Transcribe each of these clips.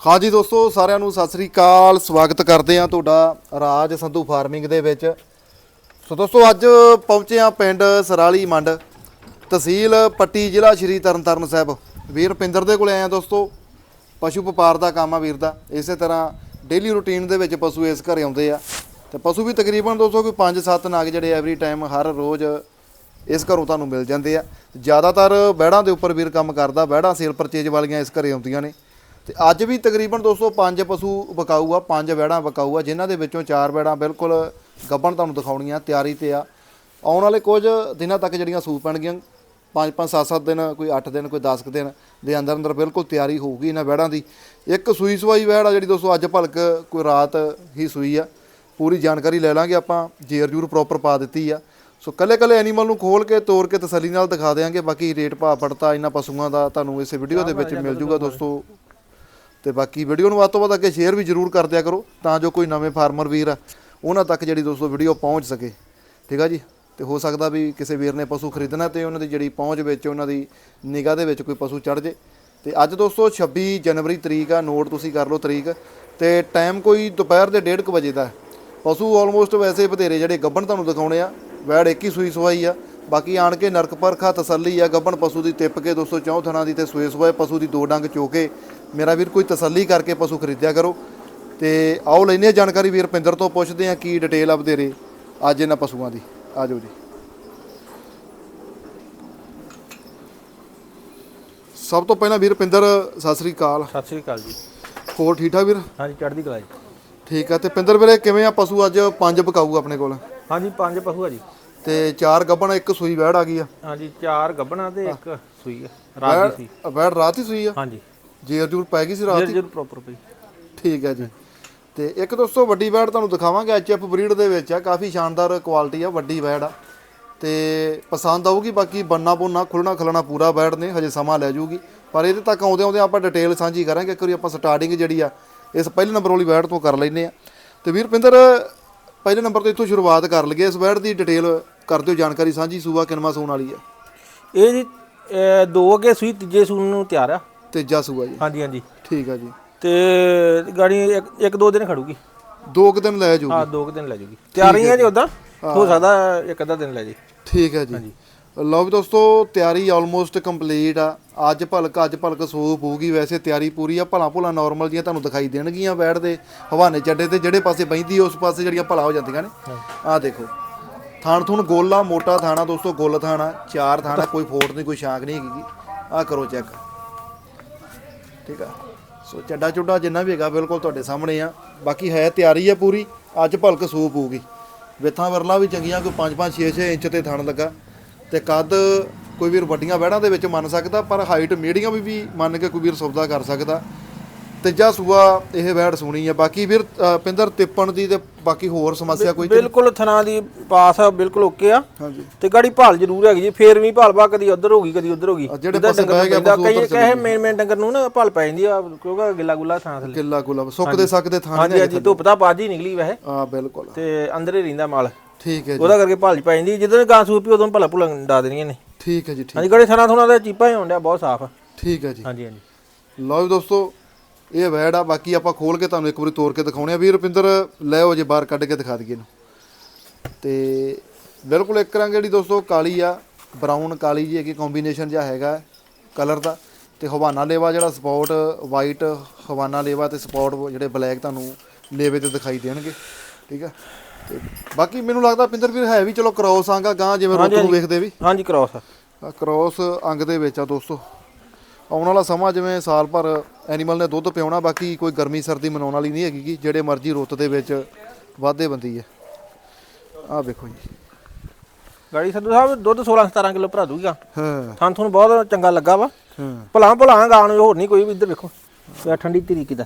ਹਾਂਜੀ ਦੋਸਤੋ, ਸਾਰਿਆਂ ਨੂੰ ਸਤਿ ਸ੍ਰੀ ਅਕਾਲ। ਸਵਾਗਤ ਕਰਦੇ ਹਾਂ ਤੁਹਾਡਾ ਰਾਜ ਸੰਧੂ ਫਾਰਮਿੰਗ ਦੇ ਵਿੱਚ। ਸੋ ਦੋਸਤੋ, ਅੱਜ ਪਹੁੰਚੇ ਹਾਂ ਪਿੰਡ ਸਰਾਲੀ ਮੰਡ, ਤਹਿਸੀਲ ਪੱਟੀ, ਜ਼ਿਲ੍ਹਾ ਸ਼੍ਰੀ ਤਰਨਤਾਰਨ ਸਾਹਿਬ। ਵੀਰ ਪਿੰਦਰ ਦੇ ਕੋਲ ਆਏ ਹਾਂ ਦੋਸਤੋ। ਪਸ਼ੂ ਵਪਾਰ ਦਾ ਕੰਮ ਆ ਵੀਰ ਦਾ। ਇਸੇ ਤਰ੍ਹਾਂ ਡੇਲੀ ਰੂਟੀਨ ਦੇ ਵਿੱਚ ਪਸ਼ੂ ਇਸ ਘਰੇ ਆਉਂਦੇ ਆ। ਤੇ ਪਸ਼ੂ ਵੀ ਤਕਰੀਬਨ ਦੋਸਤੋ ਕੋਈ 5-7 ਨਾਗ ਜਿਹੜੇ ਐਵਰੀ ਟਾਈਮ ਹਰ ਰੋਜ਼ ਇਸ ਘਰੋਂ ਤੁਹਾਨੂੰ ਮਿਲ ਜਾਂਦੇ ਆ। ਜ਼ਿਆਦਾਤਰ ਬਹਿੜਾਂ ਦੇ ਉੱਪਰ ਵੀਰ ਕੰਮ ਕਰਦਾ। ਬਹਿੜਾਂ ਸੇਲ ਪਰਚੇਜ ਵਾਲੀਆਂ ਇਸ ਘਰੇ ਆਉਂਦੀਆਂ ਨੇ। ਤੇ ਅੱਜ ਵੀ ਤਕਰੀਬਨ ਦੋਸਤੋ ਪੰਜ ਪਸ਼ੂ ਵਿਕਾਊ ਆ ਪੰਜ ਵੈੜਾਂ ਵਿਕਾਊ ਆ ਜਿਨ੍ਹਾਂ ਦੇ ਵਿੱਚੋਂ ਚਾਰ ਵੈੜਾਂ ਬਿਲਕੁਲ ਗੱਬਣ ਤੁਹਾਨੂੰ ਦਿਖਾਉਣੀਆਂ, ਤਿਆਰੀ ਤੇ ਆ। ਆਉਣ ਵਾਲੇ ਕੁਝ ਦਿਨਾਂ ਤੱਕ ਜਿਹੜੀਆਂ ਸੂਪ ਪੈਣਗੀਆਂ, ਪੰਜ ਪੰਜ, ਸੱਤ ਸੱਤ ਦਿਨ, ਕੋਈ 8 ਦਿਨ, ਕੋਈ 10 ਕੁ ਦਿਨ ਦੇ ਅੰਦਰ ਅੰਦਰ ਬਿਲਕੁਲ ਤਿਆਰੀ ਹੋਊਗੀ ਇਹਨਾਂ ਵੈੜਾਂ ਦੀ। ਇੱਕ ਸੂਈ ਸਵਾਈ ਵੈੜ ਆ ਜਿਹੜੀ ਦੋਸਤੋ ਅੱਜ ਭਲਕ ਕੋਈ ਰਾਤ ਹੀ ਸੂਈ ਆ। ਪੂਰੀ ਜਾਣਕਾਰੀ ਲੈ ਲਾਂਗੇ ਆਪਾਂ, ਜੇਰ ਜੂਰ ਪ੍ਰੋਪਰ ਪਾ ਦਿੱਤੀ ਆ। ਸੋ ਕੱਲੇ ਕੱਲੇ ਐਨੀਮਲ ਨੂੰ ਖੋਲ ਕੇ, ਤੋੜ ਕੇ ਤਸੱਲੀ ਨਾਲ ਦਿਖਾ ਦੇਾਂਗੇ ਬਾਕੀ ਰੇਟ, ਭਾਅ ਪੜਤਾ ਇਹਨਾਂ ਪਸ਼ੂਆਂ ਦਾ ਤੁਹਾਨੂੰ ਇਸ ਵੀਡੀਓ ਦੇ ਵਿੱਚ ਮਿਲ ਜੂਗਾ ਦੋਸਤੋ। ਤੇ ਬਾਕੀ ਵੀਡੀਓ ਨੂੰ ਵੱਧ ਤੋਂ ਵੱਧ ਅੱਗੇ ਸ਼ੇਅਰ ਵੀ ਜ਼ਰੂਰ ਕਰ ਦਿਆ ਕਰੋ, ਤਾਂ ਜੋ ਕੋਈ ਨਵੇਂ ਫਾਰਮਰ ਵੀਰ ਆ ਉਹਨਾਂ ਤੱਕ ਜਿਹੜੀ ਦੋਸਤੋ ਵੀਡੀਓ ਪਹੁੰਚ ਸਕੇ। ਠੀਕ ਆ ਜੀ? ਤੇ ਹੋ ਸਕਦਾ ਵੀ ਕਿਸੇ ਵੀਰ ਨੇ ਪਸ਼ੂ ਖਰੀਦਣਾ ਤੇ ਉਹਨਾਂ ਦੀ ਜਿਹੜੀ ਪਹੁੰਚ ਵਿੱਚ, ਉਹਨਾਂ ਦੀ ਨਿਗਾਹ ਦੇ ਵਿੱਚ ਕੋਈ ਪਸ਼ੂ ਚੜ ਜੇ। ਤੇ ਅੱਜ ਦੋਸਤੋ 26 ਜਨਵਰੀ ਤਰੀਕ ਆ ਨੋਟ ਤੁਸੀਂ ਕਰ ਲਓ ਤਰੀਕ। ਤੇ ਟਾਈਮ ਕੋਈ ਦੁਪਹਿਰ ਦੇ 1:30 ਵਜੇ ਦਾ ਪਸ਼ੂ ਆਲਮੋਸਟ ਵੈਸੇ ਬਥੇਰੇ ਜਿਹੜੇ ਗੱਬਣ ਤੁਹਾਨੂੰ ਦਿਖਾਉਣੇ ਆ, ਵੈੜ ਇੱਕ ਹੀ ਸੂਈ ਸਵਾਈ ਆ। ਬਾਕੀ ਆਣ ਕੇ ਨਰਕ ਪਰਖਾ ਤਸੱਲੀ ਆ ਗੱਬਣ ਪਸ਼ੂ ਦੀ ਤਿੱਪ ਕੇ ਦੋਸਤੋ ਚੌਂ ਥਣਾ ਦੀ ਤੇ ਸੂਏ ਸਵਾਏ ਪਸ਼ੂ ਦੀ ਦੋ ਡੰਗ ਚੋ ਕੇ। ਮੇਰਾ ਵੀਰ ਕੋਈ ਤਸੱਲੀ ਕਰਕੇ ਪਸ਼ੂ ਖਰੀਦਿਆ ਕਰੋ। ਤੇ ਆਓ ਲੈਨੇ ਜਾਣਕਾਰੀ ਵੀਰ ਪਿੰਦਰ ਤੋਂ ਪੁੱਛਦੇ ਆ ਕੀ ਡਿਟੇਲ ਆ ਵਧੇਰੇ। ਅੱਜ ਇਹਨਾਂ ਪਸ਼ੂਆਂ ਦੀ। ਆ ਜਾਓ ਜੀ। ਸਭ ਤੋਂ ਪਹਿਲਾਂ ਵੀਰ ਪਿੰਦਰ ਸਤਿ ਸ੍ਰੀ ਅਕਾਲ। ਸਤਿ ਸ੍ਰੀ ਅਕਾਲ ਜੀ। ਹੋਰ ਠੀਕ ਠਾਕ ਵੀਰ? ਹਾਂਜੀ ਚੜ੍ਹਦੀ ਕਲਾ ਜੀ। ਠੀਕ ਆ ਤੇ ਪਿੰਦਰ ਵੀਰੇ ਕਿਵੇਂ ਆ ਪਸ਼ੂ ਅੱਜ? ਪੰਜ ਪਕਾਊ ਆਪਣੇ ਕੋਲ। ਹਾਂਜੀ ਪੰਜ ਪਸ਼ੂ ਆ ਜੀ। ਤੇ ਚਾਰ ਗੱਬਣ ਇੱਕ ਸੂਈ ਵੈੜ ਆ ਗਈ ਆ। ਹਾਂਜੀ ਚਾਰ ਗੱਬਣਾ ਤੇ ਇੱਕ ਸੂਈ ਆ ਰਾਤ ਦੀ ਸੀ ਵੈੜ ਰਾਤ ਹੀ ਸੂਈ ਆ? ਹਾਂਜੀ। ਜੇਰ ਜੂਰ ਪੈ ਗਈ ਸੀ ਰਾਤ ਜਰ ਜਰ ਪ੍ਰੋਪਰ ਪਈ। ਠੀਕ ਹੈ ਜੀ। ਤੇ ਇੱਕ ਦੋਸਤੋ ਵੱਡੀ ਵੈੜ ਤੁਹਾਨੂੰ ਦਿਖਾਵਾਂਗੇ ਐਚਐਫ ਬਰੀਡ ਦੇ ਵਿੱਚ ਆ। ਕਾਫੀ ਸ਼ਾਨਦਾਰ ਕੁਆਲਿਟੀ ਆ ਵੱਡੀ ਵੈੜ ਆ। ਤੇ ਪਸੰਦ ਆਊਗੀ ਬਾਕੀ ਬੰਨਾ ਬੁੰਨਾ ਖੁੱਲਣਾ ਖਲਣਾ ਪੂਰਾ ਵੈੜ ਨੇ ਹਜੇ ਸਮਾਂ ਲੈ ਜਾਊਗੀ ਪਰ ਇਹਦੇ ਤੱਕ ਆਉਂਦੇ ਆਉਂਦੇ ਆਪਾਂ ਡਿਟੇਲ ਸਾਂਝੀ ਕਰਾਂਗੇ। ਇੱਕ ਵਾਰੀ ਆਪਾਂ ਸਟਾਰਟਿੰਗ ਜਿਹੜੀ ਆ ਇਸ ਪਹਿਲੇ ਨੰਬਰ ਵਾਲੀ ਵੈੜ ਤੋਂ ਕਰ ਲੈਨੇ ਆ। ਤੇ ਵੀਰ ਪਿੰਦਰ ਪਹਿਲੇ ਨੰਬਰ ਤੋਂ ਇੱਥੋਂ ਸ਼ੁਰੂਆਤ ਕਰ ਲਈਏ। ਇਸ ਵੈੜ ਦੀ ਡਿਟੇਲ ਕਰ ਦਿਓ ਜਾਣਕਾਰੀ ਸਾਂਝੀ? ਸੂਆ ਕਿਨਮਾ ਸੂਣ ਵਾਲੀ ਆ। ਇਹ ਜੀ ਅਹ, ਦੋ ਅੱਗੇ ਸੂਈ ਤੀਜੇ ਸੂਣ ਨੂੰ ਤਿਆਰ ਆ। ਤੀਜਾ ਸੂਆ ਜੀ। ਹਾਂਜੀ ਹਾਂਜੀ। ਠੀਕ ਆ ਜੀ। ਤੇ ਗਾੜੀ ਇੱਕ ਇੱਕ ਦੋ ਦਿਨ ਖੜੂਗੀ। ਦੋ ਕੁ ਦਿਨ ਲੈ ਜਾਊਗੀ। ਹਾਂ ਦੋ ਕੁ ਦਿਨ ਲੈ ਜੂਗੀ ਤਿਆਰੀਆਂ ਜੀ ਉਦਾਂ ਹੋ। ਸਕਦਾ ਇੱਕ ਅੱਧਾ ਦਿਨ ਲੈ ਜੀ ਠੀਕ ਹੈ ਜੀ। ਲਓ ਵੀ ਦੋਸਤੋ ਤਿਆਰੀ ਆਲਮੋਸਟ ਕੰਪਲੀਟ ਆ। ਅੱਜ ਭਲਕ ਅੱਜ ਭਲਕ ਸੂਪ ਹੋਊਗੀ ਵੈਸੇ ਤਿਆਰੀ ਪੂਰੀ ਆ ਭਲਾ ਭੁਲਾ ਨਾਰਮਲ ਜੀਆਂ ਤੁਹਾਨੂੰ ਦਿਖਾਈ ਦੇਣਗੀਆਂ ਬੈਠ ਦੇ ਹਵਾਨੇ ਚੱਡੇ ਤੇ ਜਿਹੜੇ ਪਾਸੇ ਬੈਂਦੀ ਉਸ ਪਾਸੇ ਜਿਹੜੀਆਂ ਭਲਾ ਹੋ ਜਾਂਦੀਆਂ ਨੇ। ਆਹ ਦੇਖੋ। ਥਾਣ ਥੁਣ ਗੋਲਾ, ਮੋਟਾ ਥਾਣਾ ਦੋਸਤੋ, ਗੁੱਲ ਥਾਣਾ, ਚਾਰ ਥਾਣਾ, ਕੋਈ ਫੋਟ ਨਹੀਂ, ਕੋਈ ਸ਼ਾਂਕ ਨਹੀਂ ਹੈਗੀ। ਆਹ ਕਰੋ ਚੈੱਕ। ਠੀਕ ਆ? ਸੋ ਚੱਡਾ ਚੁੱਡਾ ਜਿੰਨਾ ਵੀ ਹੈਗਾ ਬਿਲਕੁਲ ਤੁਹਾਡੇ ਸਾਹਮਣੇ ਆ। ਬਾਕੀ ਹੈ ਤਿਆਰੀ ਹੈ ਪੂਰੀ, ਅੱਜ ਭਲਕ ਸੂਪ ਹੋਊਗੀ। ਵਿਥਾਂ ਵਰਲਾ ਵੀ ਚੰਗੀਆਂ, ਕੋਈ 5 5 6 6 ਇੰਚ ਤੇ ਥਣ ਲੱਗਾ। ਤੇ ਕੱਦ ਕੋਈ ਵੀਰ ਵੱਡੀਆਂ ਵਹਿੜਾਂ ਦੇ ਵਿੱਚ ਮੰਨ ਸਕਦਾ, ਪਰ ਹਾਈਟ ਮੀਡੀਅਮ ਵੀ ਵੀ ਮੰਨ ਕੇ ਕੋਈ ਵੀਰ ਸੌਦਾ ਕਰ ਸਕਦਾ। ਤੀਜਾ ਸੂਆ ਇਹ ਵਹਿੜ ਸੁਣੀ ਆ। ਬਾਕੀ ਵੀਰ ਪਿੰਦਰ ਤਿੱਪਣ ਦੀ ਤੇ ਬਾਕੀ ਹੋਰ ਸਮੱਸਿਆ ਕੋਈ ਬਿਲਕੁਲ ਥਣਾ ਦੀ ਪਾਸ ਬਿਲਕੁਲ ਓਕੇ ਆ। ਹਾਂਜੀ। ਤੇ ਗਾੜੀ ਭਾਲ ਜ਼ਰੂਰ ਹੈਗੀ ਜੀ। ਫੇਰ ਵੀ ਭਾਲ ਬਾ ਕਦੀ ਉਧਰ ਹੋ ਗਈ ਕਦੀ ਉਧਰ ਹੋ ਗਈ। ਜਿਹੜੇ ਪਾਸੇ ਬਹਿ ਗਿਆ ਕਈ ਕਹੇ ਮੇਨ ਮੇਨ ਡੰਗਰ ਨੂੰ ਨਾ ਭਾਲ ਪੈ ਜਾਂਦੀ ਆ ਕਿਉਂਕਿ ਗਿੱਲਾ ਗੁੱਲਾ ਥਾਂ ਥੱਲੇ। ਕਿੱਲਾ ਗੁਲਾ ਸੁੱਕਦੇ ਸਕਦੇ ਥਾਂ ਹਾਂਜੀ ਹਾਂਜੀ ਧੁੱਪ ਤਾਂ ਬਾਜ ਹੀ ਨਿਕਲੀ ਵੈਸੇ। ਆ ਬਿਲਕੁਲ। ਤੇ ਅੰਦਰ ਹੀ ਰਹਿੰਦਾ ਮਾਲ। ਠੀਕ ਹੈ ਜੀ। ਉਹਦਾ ਕਰਕੇ ਭਾਲ ਪੈ ਜਾਂਦੀ ਜਦੋਂ ਗਾਂ ਸੂਪੀ ਉਦੋਂ ਭਲਾ ਭੁਲਾ ਡਾ ਦੇਣੀਆਂ ਨੇ। ਠੀਕ ਹੈ ਜੀ ਠੀਕ। ਹਾਂਜੀ ਗੜੇ ਥਣਾ ਥੁਣਾ ਦਾ ਚੀਪਾ ਹੀ ਬਹੁਤ ਸਾਫ਼ ਠੀਕ ਹੈ ਜੀ। ਹਾਂਜੀ ਹਾਂਜੀ। ਲਓ ਜੀ ਦੋਸਤੋ ਇਹ ਵੈੜ ਆ ਬਾਕੀ ਆਪਾਂ ਖੋਲ ਕੇ ਤੁਹਾਨੂੰ ਇੱਕ ਵਾਰੀ ਤੋੜ ਕੇ ਦਿਖਾਉਣੇ ਆ। ਵੀਰ ਰੁਪਿੰਦਰ ਲੈ ਆਓ ਜੇ ਬਾਹਰ ਕੱਢ ਕੇ ਦਿਖਾ ਦਈਏ ਇਹਨੂੰ। ਤੇ ਬਿਲਕੁਲ ਇੱਕ ਰੰਗ ਜਿਹੜੀ ਦੋਸਤੋ ਕਾਲੀ ਆ ਬਰਾਊਨ ਕਾਲੀ ਜੀ ਹੈਗੀ ਕੰਬੀਨੇਸ਼ਨ ਜਿਹਾ ਹੈਗਾ ਕਲਰ ਦਾ। ਤੇ ਹਵਾਨਾ ਲੇਵਾ ਜਿਹੜਾ ਸਪੌਟ ਵਾਈਟ ਹਵਾਨਾ ਲੇਵਾ ਤੇ ਸਪੌਟ ਜਿਹੜੇ ਬਲੈਕ ਤੁਹਾਨੂੰ ਲੇਵੇ ਤੇ ਦਿਖਾਈ ਦੇਣਗੇ ਠੀਕ ਆ? ਤੇ ਬਾਕੀ ਮੈਨੂੰ ਲੱਗਦਾ ਪਿੰਦਰ ਵੀਰ ਹੈ ਵੀ ਚਲੋ ਕ੍ਰੋਸ ਆਂਗਾ ਗਾਂ ਜਿਵੇਂ ਰੁੱਤ ਨੂੰ ਵੇਖਦੇ ਵੀ। ਹਾਂਜੀ ਕ੍ਰਾਸ ਆ। ਕ੍ਰੋਸ ਅੰਗ ਦੇ ਵਿੱਚ ਆ ਦੋਸਤੋ। ਆਉਣ ਵਾਲਾ ਸਮਾਂ ਜਿਵੇਂ ਸਾਲ ਭਰ ਐਨੀਮਲ ਨੇ ਦੁੱਧ ਪਿਆਉਣਾ ਬਾਕੀ ਕੋਈ ਗਰਮੀ ਸਰਦੀ ਮਨਾਉਣ ਵਾਲੀ ਨਹੀਂ ਹੈਗੀ ਜਿਹੜੇ ਮਰਜ਼ੀ ਰੁੱਤ ਦੇ ਵਿੱਚ ਵਾਧੇ ਬੰਦੀ ਹੈ। ਆਹ ਵੇਖੋ ਜੀ। ਗਾੜੀ ਸੰਧੂ ਸਾਹਿਬ ਦੁੱਧ 16 17 ਕਿਲੋ ਭਰਾ ਦੂਗਾ ਹਾਂ। ਥਾਂ ਤੁਹਾਨੂੰ ਬਹੁਤ ਚੰਗਾ ਲੱਗਾ ਵਾ। ਹਾਂ। ਭਲਾ ਭਲਾ ਗਾਂ ਨੂੰ ਹੋਰ ਨਹੀਂ ਕੋਈ ਵੀ ਇੱਧਰ ਵੇਖੋ। ਇਹ ਠੰਡੀ ਤਰੀਕੇ ਦਾ।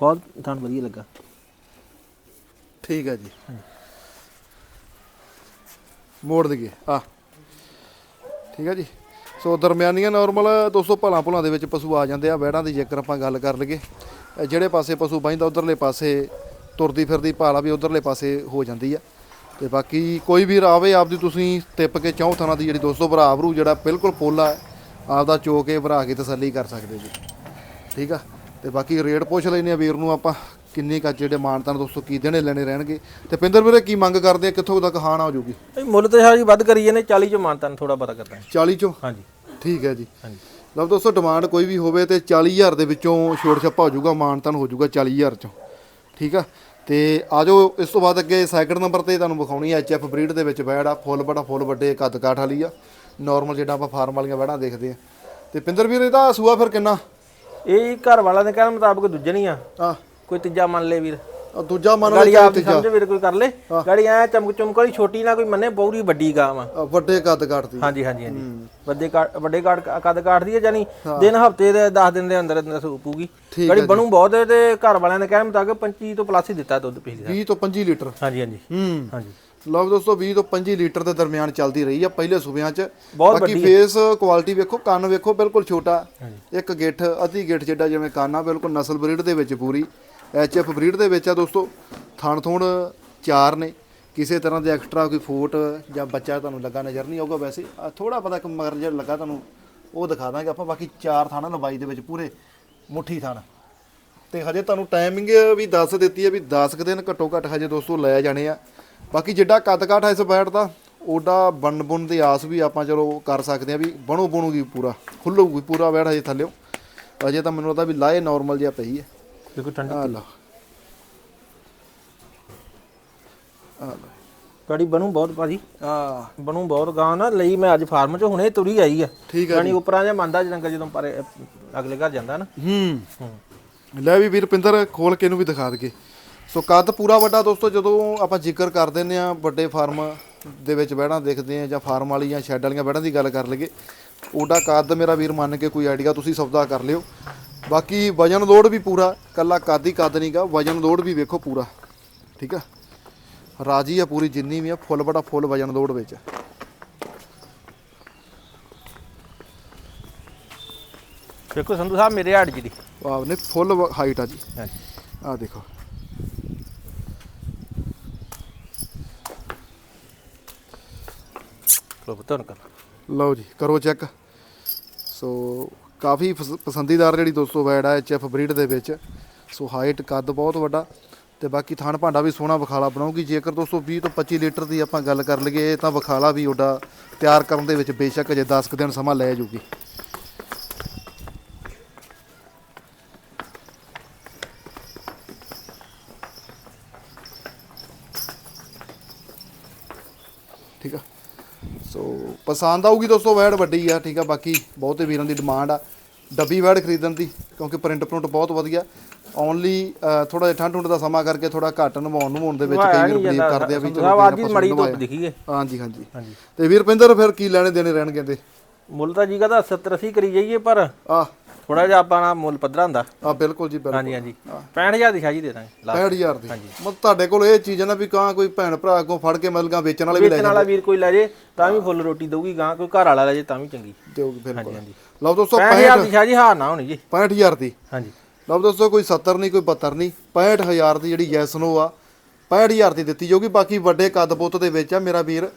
ਬਹੁਤ ਤੁਹਾਨੂੰ ਵਧੀਆ ਲੱਗਾ। ਠੀਕ ਹੈ ਜੀ। ਮੋੜ ਦਈਏ। ਆ ਠੀਕ ਹੈ ਜੀ। ਸੋ ਦਰਮਿਆਨੀਆਂ ਨਾਰਮਲ ਦੋਸਤੋ ਭਲਾਂ ਭੁਲਾਂ ਦੇ ਵਿੱਚ ਪਸ਼ੂ ਆ ਜਾਂਦੇ ਆ ਵੈੜਾਂ ਦੀ ਜੇਕਰ ਆਪਾਂ ਗੱਲ ਕਰ ਲਈਏ ਇਹ ਜਿਹੜੇ ਪਾਸੇ ਪਸ਼ੂ ਬੈਂਦਾ ਉਧਰਲੇ ਪਾਸੇ ਤੁਰਦੀ ਫਿਰਦੀ ਭਾਲਾ ਵੀ ਉਧਰਲੇ ਪਾਸੇ ਹੋ ਜਾਂਦੀ ਆ। ਤੇ ਬਾਕੀ ਕੋਈ ਵੀ ਆਵੇ ਆਪਦੀ ਤੁਸੀਂ ਟਿੱਪ ਕੇ ਚੌਂ ਥਾਣਾ ਦੀ ਜਿਹੜੀ ਦੋਸਤੋ ਭਰਾ ਭਰੂ ਜਿਹੜਾ ਬਿਲਕੁਲ ਪੋਲਾ ਹੈ ਆਪਦਾ ਚੋ ਕੇ ਭਰਾ ਕੇ ਤਸੱਲੀ ਕਰ ਸਕਦੇ ਜੀ। ਠੀਕ ਆ। ਤੇ ਬਾਕੀ ਰੇਟ ਪੁੱਛ ਲੈਨੇ ਆ ਵੀਰ ਨੂੰ ਆਪਾਂ ਕਿੰਨੀ ਕੱਚ ਜਿਹੜੇ ਮਾਨਤਾਂ ਦੋਸਤੋ ਕੀ ਦੇਣੇ ਲੈਣੇ ਰਹਿਣਗੇ? ਤੇ ਪਿੰਦਰ ਵੀਰੇ ਕੀ ਮੰਗ ਕਰਦੇ ਆ? ਕਿੱਥੋਂ ਤੱਕ ਹਾਨ ਹੋ ਜੂਗੀ ਇਹ ਮੁੱਲ ਤੇ ਸ਼ਾਹ ਜੀ ਵੱਧ ਕਰੀ ਜਾਂਦੇ 40 ਚ ਮਾਨਤਾ ਥੋੜਾ ਪਤਾ ਕਰਦਾ। 40 ਚੋਂ? ਹਾਂਜੀ। ਠੀਕ ਹੈ ਜੀ। ਹਾਂਜੀ। ਲਓ ਦੋਸਤੋ ਡਿਮਾਂਡ ਕੋਈ ਵੀ ਹੋਵੇ ਤੇ 40000 ਦੇ ਵਿੱਚੋਂ ਛੋਟ ਛੱਪਾ ਹੋ ਜਾਊਗਾ ਮਾਨਤਾਨ ਹੋ ਜਾਊਗਾ 40000 ਚੋਂ। ਠੀਕ ਆ? ਤੇ ਆਜੋ ਇਸ ਤੋਂ ਬਾਅਦ ਅੱਗੇ ਸੈਕਿੰਡ ਨੰਬਰ ਤੇ ਤੁਹਾਨੂੰ ਵਿਖਾਉਣੀ ਹੈ ਐਚਐਫ ਬਰੀਡ ਦੇ ਵਿੱਚ ਬੈੜ ਆ ਫੁੱਲ ਬੜਾ ਫੁੱਲ ਵੱਡੇ ਕੱਦ ਕਾਠ ਵਾਲੀ ਆ। ਨਾਰਮਲ ਜਿਹੜਾ ਆਪਾਂ ਫਾਰਮ ਵਾਲੀਆਂ ਬੈੜਾਂ ਦੇਖਦੇ ਆ। ਤੇ ਪਿੰਦਰ ਵੀਰ ਇਹਦਾ ਸੂਆ ਫਿਰ ਕਿੰਨਾ? ਇਹ ਘਰ ਵਾਲਿਆਂ ਦੇ ਕਹਿਣ ਮੁਤਾਬਕ ਦੂਜੇ ਨਹੀਂ ਆ। ਆ ਕੋਈ ਤੀਜਾ ਮੰਨ ਲੇ ਵੀਰ। ਆਹ ਦੂਜਾ ਮੰਨ ਗਾੜੀ ਲਓ ਆਪ ਸਮਝ ਵੀਰ ਕੋਈ ਕਰ ਲੇ। ਗਾੜੀ ਐ ਚਮਕ ਚਮਕ ਵਾਲੀ ਛੋਟੀ ਨਾ ਕੋਈ ਮੰਨੇ ਬਹੁਰੀ ਵੱਡੀ ਗਾਂ ਵਾ। ਆਹ ਵੱਡੇ ਕੱਦ ਕਾਠ ਦੀ ਹਾਂਜੀ ਹਾਂਜੀ। ਹਾਂਜੀ ਵੱਡੇ ਵੱਡੇ ਕਾਟ ਕੱਦ ਕਾਟਦੀ ਹੈ। ਜਾਨੀ ਦਿਨ ਹਫ਼ਤੇ ਦੇ 10 ਦਿਨ ਦੇ ਅੰਦਰ ਅੰਦਰ ਸੂਪੂਗੀ ਗਾੜੀ ਬਣੂ ਬਹੁਤ ਹੈ ਤੇ ਘਰ ਵਾਲਿਆਂ ਦੇ ਕਹਿਣ ਮੁਤਾਬਕ 25 ਤੋਂ ਪਲੱਸ ਹੀ ਦਿੱਤਾ ਦੁੱਧ ਵਾਰ 20 ਤੋਂ 25 ਲੀਟਰ। ਹਾਂਜੀ ਹਾਂਜੀ। ਹੂੰ। ਹਾਂਜੀ। ਲਓ ਦੋਸਤੋ 20 ਤੋਂ 25 ਲੀਟਰ ਦੇ ਦਰਮਿਆਨ ਚੱਲਦੀ ਰਹੀ ਆ ਪਹਿਲੇ ਸੂਬਿਆਂ 'ਚ। ਬਾਕੀ ਫੇਸ ਕੁਆਲਿਟੀ ਵੇਖੋ ਕੰਨ ਵੇਖੋ ਬਿਲਕੁਲ ਛੋਟਾ। ਇੱਕ ਗਿੱਠ ਅੱਧੀ ਗਿੱਠ ਜਿੱਡਾ ਜਿਵੇਂ ਕੰਨ ਆ ਬਿਲਕੁਲ ਨਸਲ ਬਰੀਡ ਦੇ ਵਿੱਚ ਪੂਰੀ। ਐਚਐਫ ਬਰੀਡ ਦੇ ਵਿੱਚ ਆ ਦੋਸਤੋ, ਥਣ ਥੁਣ ਚਾਰ ਨੇ। ਕਿਸੇ ਤਰ੍ਹਾਂ ਦੇ ਐਕਸਟਰਾ ਕੋਈ ਫੋਟ ਜਾਂ ਬੱਚਾ ਤੁਹਾਨੂੰ ਲੱਗਾ ਨਜ਼ਰ ਨਹੀਂ ਆਊਗਾ ਵੈਸੇ। ਥੋੜਾ ਪਤਾ ਕਿ ਮਗਰ ਜਿਹੜਾ ਲੱਗਾ ਤੁਹਾਨੂੰ, ਉਹ ਦਿਖਾ ਦਾਂਗੇ ਆਪਾਂ। ਬਾਕੀ ਚਾਰ ਥਾਣਾ ਲੰਬਾਈ ਦੇ ਵਿੱਚ, ਪੂਰੇ ਮੁੱਠੀ ਥਾਣਾ। ਤੇ ਹਜੇ ਤੁਹਾਨੂੰ ਟਾਈਮਿੰਗ ਵੀ ਦੱਸ ਦਿੱਤੀ ਹੈ ਵੀ 10 ਕੁ ਦਿਨ ਘੱਟੋ ਘੱਟ ਹਜੇ ਦੋਸਤੋ ਲੈ ਜਾਣੇ ਆ। ਬਾਕੀ ਜਿੱਡਾ ਕੱਦ ਕਾਠ ਹੈ ਇਸ ਬੈਟ ਦਾ ਓਡਾ ਬਣ ਬੁਣ ਦੀ ਆਸ ਵੀ ਆਪਾਂ ਚਲੋ ਕਰ ਸਕਦੇ ਆ ਵੀ ਬਣੂ ਬਣੂਗੀ ਪੂਰਾ ਖੁੱਲੂਗੀ ਪੂਰਾ ਬੈਟ ਹਜੇ ਥੱਲਿਓ। ਅਜੇ ਤਾਂ ਮੈਨੂੰ ਲੱਗਦਾ ਵੀ ਲਾਏ ਨਾਰਮਲ ਜਿਹਾ ਪਈ ਹੈ ਦੇਖੋ ਠੰਡੀ ਆ ਲਓ। ਆ ਲਓ। ਗਾੜੀ ਬਣੂ ਬਹੁਤ ਭਾਜੀ। ਆ। ਬਣੂ ਬਹੁਤ ਗਾਂ ਨਾ ਲਈ ਮੈਂ ਅੱਜ ਫਾਰਮ 'ਚ ਹੁਣੇ ਤੁਰੀ ਆਈ ਆ। ਠੀਕ ਹੈ ਜਾਨੀ ਉਪਰਾਂ ਜਿਹਾ ਮੰਨਦਾ ਜਦੋਂ ਜਦੋਂ ਪਰ ਅਗਲੇ ਘਰ ਜਾਂਦਾ ਨਾ। ਹੂੰ। ਲੈ ਵੀ ਵੀਰ ਪਿੰਦਰ ਖੋਲ ਕੇ ਇਹਨੂੰ ਵੀ ਦਿਖਾ ਦਈਏ। ਸੋ ਕੱਦ ਪੂਰਾ ਵੱਡਾ ਦੋਸਤੋ ਜਦੋਂ ਆਪਾਂ ਜ਼ਿਕਰ ਕਰ ਦਿੰਦੇ ਆ ਵੱਡੇ ਫਾਰਮ ਦੇ ਵਿੱਚ ਬਹਿਣਾ ਦੇਖਦੇ ਆ ਜਾਂ ਫਾਰਮ ਵਾਲੀ ਜਾਂ ਸ਼ੈੱਡ ਵਾਲੀਆਂ ਬਹਿਣਾ ਦੀ ਗੱਲ ਕਰ ਲਈਏ ਉਹਦਾ ਕੱਦ ਮੇਰਾ ਵੀਰ ਮੰਨ ਕੇ ਕੋਈ ਆਈਡੀਆ ਤੁਸੀਂ ਸੌਦਾ ਕਰ ਲਿਓ। ਬਾਕੀ ਵਜਨ ਲੋਡ ਵੀ ਪੂਰਾ ਕੱਲਾ ਕੱਦ ਹੀ ਕੱਦ ਨਹੀਂਗਾ ਵਜਨ ਲੋਡ ਵੀ ਵੇਖੋ ਪੂਰਾ ਠੀਕ ਆ? ਰਾਜੀ ਆ ਪੂਰੀ ਜਿੰਨੀ ਵੀ ਆ ਫੁੱਲ ਬੜਾ ਫੁੱਲ ਵਜਨ ਲੋਡ ਵਿੱਚ। ਦੇਖੋ ਸੰਧੂ ਸਾਹਿਬ ਮੇਰੇ ਹਾੜ ਜੀ ਦੀ। ਵਾਹ ਨੇ ਫੁੱਲ ਹਾਈਟ ਆ ਜੀ। ਹਾਂਜੀ। ਆ ਦੇਖੋ। ਲੋ ਬਤਨ ਕਰ ਲਓ ਜੀ ਕਰੋ ਚੈੱਕ। ਸੋ ਕਾਫੀ ਪਸ- ਪਸੰਦੀਦਾਰ ਜਿਹੜੀ ਦੋਸਤੋ ਵੈੜ ਆ ਐਚਐਫ ਬਰੀਡ ਦੇ ਵਿੱਚ। ਸੋ ਹਾਈਟ ਕੱਦ ਬਹੁਤ ਵੱਡਾ ਤੇ ਬਾਕੀ ਥਣ ਭਾਂਡਾ ਵੀ ਸੋਹਣਾ ਵਿਖਾਲਾ ਬਣਾਉਗੀ ਜੇਕਰ ਦੋਸਤੋ 20 ਤੋਂ 25 ਲੀਟਰ ਦੀ ਆਪਾਂ ਗੱਲ ਕਰ ਲਈਏ ਤਾਂ ਵਿਖਾਲਾ ਵੀ ਉਹਦਾ ਤਿਆਰ ਕਰਨ ਦੇ ਵਿੱਚ ਬੇਸ਼ੱਕ ਅਜੇ 10 ਕੁ ਦਿਨ ਸਮਾਂ ਲੈ ਜੂਗੀ ਠੀਕ ਆ ਸੋ ਪਸੰਦ ਆਊਗੀ ਦੋਸਤੋ ਵੈੜ ਵੱਡੀ ਆ ਠੀਕ ਆ ਬਾਕੀ ਬਹੁਤੇ ਵੀਰਾਂ ਦੀ ਡਿਮਾਂਡ ਆ। ਡੱਬੀ ਵੈੜ ਖਰੀਦਣ ਦੀ ਕਿਉਂਕਿ ਪ੍ਰਿੰਟ ਪ੍ਰਿੰਟ ਬਹੁਤ ਵਧੀਆ। ਓਨਲੀ ਥੋੜਾ ਜਿਹਾ ਠੰਡ ਠੁੰਡ ਦਾ ਸਮਾਂ ਕਰਕੇ ਥੋੜਾ ਘੱਟ ਨਵਾਉਣ ਨਵਾਉਣ ਦੇ ਵਿੱਚ ਕਈ ਵੀਰ ਬਲੀਵ ਕਰਦੇ ਆ ਵੀ ਚਲੋ ਅੱਜ ਮੜੀ। ਧੁੱਪ ਦਿਖੀ ਏ ਹਾਂਜੀ ਹਾਂਜੀ। ਹਾਂਜੀ। ਤੇ ਵੀਰ ਪਿੰਦਰ ਫਿਰ ਕੀ ਲੈਣੇ ਦੇਣੇ ਰਹਿਣਗੇ ਤੇ ਮੁੱਲ ਤਾਂ ਜੀ ਕਹਦਾ 70 80 ਕਰੀ ਜਾਈਏ ਪਰ ਆ ਥੋੜਾ ਜਿਹਾ ਆਪਾਂ ਨਾਲ ਮੁੱਲ ਪੱਧਰਾ ਹੁੰਦਾ ਆ ਬਿਲਕੁਲ ਜੀ ਬਿਲਕੁਲ। ਹਾਂਜੀ ਹਾਂਜੀ। 65000 ਦੀ ਸ਼ਾਜੀ ਦੇ ਦਾਂਗੇ ਲਾ 65000 ਦੀ। ਮਤਲਬ ਤੁਹਾਡੇ ਕੋਲ ਇਹ ਚੀਜ਼ ਹੈ ਨਾ ਵੀ ਕਾਂ ਕੋਈ ਭੈਣ ਭਰਾ ਕੋ ਫੜ ਕੇ ਮਲਗਾ ਵੇਚਣ ਵਾਲੇ ਵੀ ਲੈ ਵੇਚਣ ਵਾਲਾ ਵੀਰ ਕੋਈ ਲੈ ਜੇ ਤਾਂ ਵੀ ਫੁੱਲ ਰੋਟੀ ਦਊਗੀ ਗਾਂ ਕੋਈ ਘਰ ਵਾਲਾ ਲੈ ਜੇ ਤਾਂ ਵੀ ਚੰਗੀ। ਦਿਓਗੇ ਬਿਲਕੁਲ। ਹਾਂਜੀ ਲਓ ਦੋਸਤੋ 65000 ਦੀ ਸ਼ਾਜੀ ਹਾਰ ਨਾ ਹੋਣੀ ਜੀ। 65000 ਦੀ। ਹਾਂਜੀ। ਲਓ ਦੋਸਤੋ ਕੋਈ 70 ਨਹੀਂ ਕੋਈ 72 ਨਹੀਂ 65000 ਦੀ ਜਿਹੜੀ ਯੈਸ ਨੋ ਆ 65000 ਦੀ ਦਿੱਤੀ ਜਾਊਗੀ। ਬਾਕੀ ਵੱਡੇ ਕੱਦ ਬੁੱਤ ਦੇ ਵਿੱਚ ਆ ਮੇਰਾ ਵੀਰ।